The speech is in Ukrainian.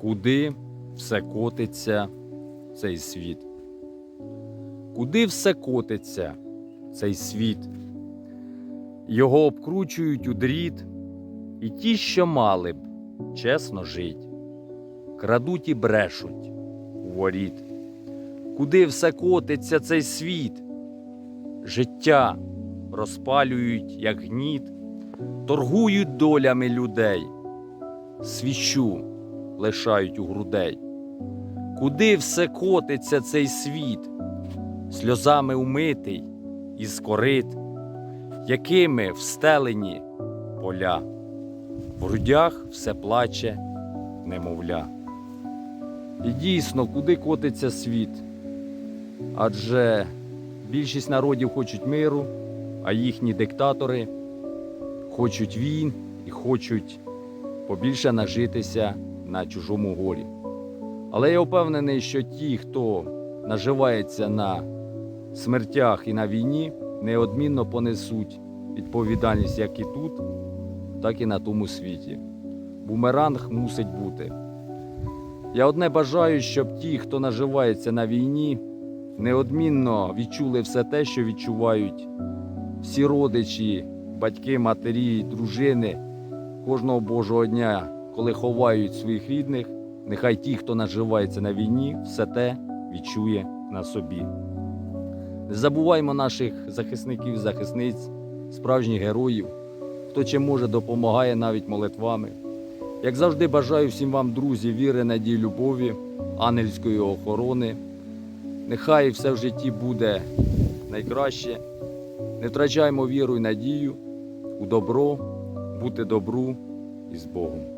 Куди все котиться цей світ? Куди все котиться цей світ? Його обкручують у дріт, і ті, що мали б чесно жить, крадуть і брешуть у воріт. Куди все котиться цей світ? Життя розпалюють, як гніт, торгують долями людей, свічу лишають у грудей. Куди все котиться цей світ, сльозами умитий із корит, якими встелені поля, в грудях все плаче, немовля. І дійсно, куди котиться світ? Адже більшість народів хочуть миру, а їхні диктатори хочуть війн і хочуть побільше нажитися на чужому горі. Але я впевнений, що ті, хто наживається на смертях і на війні, неодмінно понесуть відповідальність як і тут, так і на тому світі. Бумеранг мусить бути. Я одне бажаю, щоб ті, хто наживається на війні, неодмінно відчули все те, що відчувають всі родичі, батьки, матері, дружини кожного Божого дня, коли ховають своїх рідних, нехай ті, хто наживається на війні, все те відчує на собі. Не забуваймо наших захисників, захисниць, справжніх героїв, хто чим може допомагає навіть молитвами. Як завжди, бажаю всім вам, друзі, віри, надії, любові, ангельської охорони. Нехай все в житті буде найкраще. Не втрачаймо віру і надію у добро, бути добру і з Богом.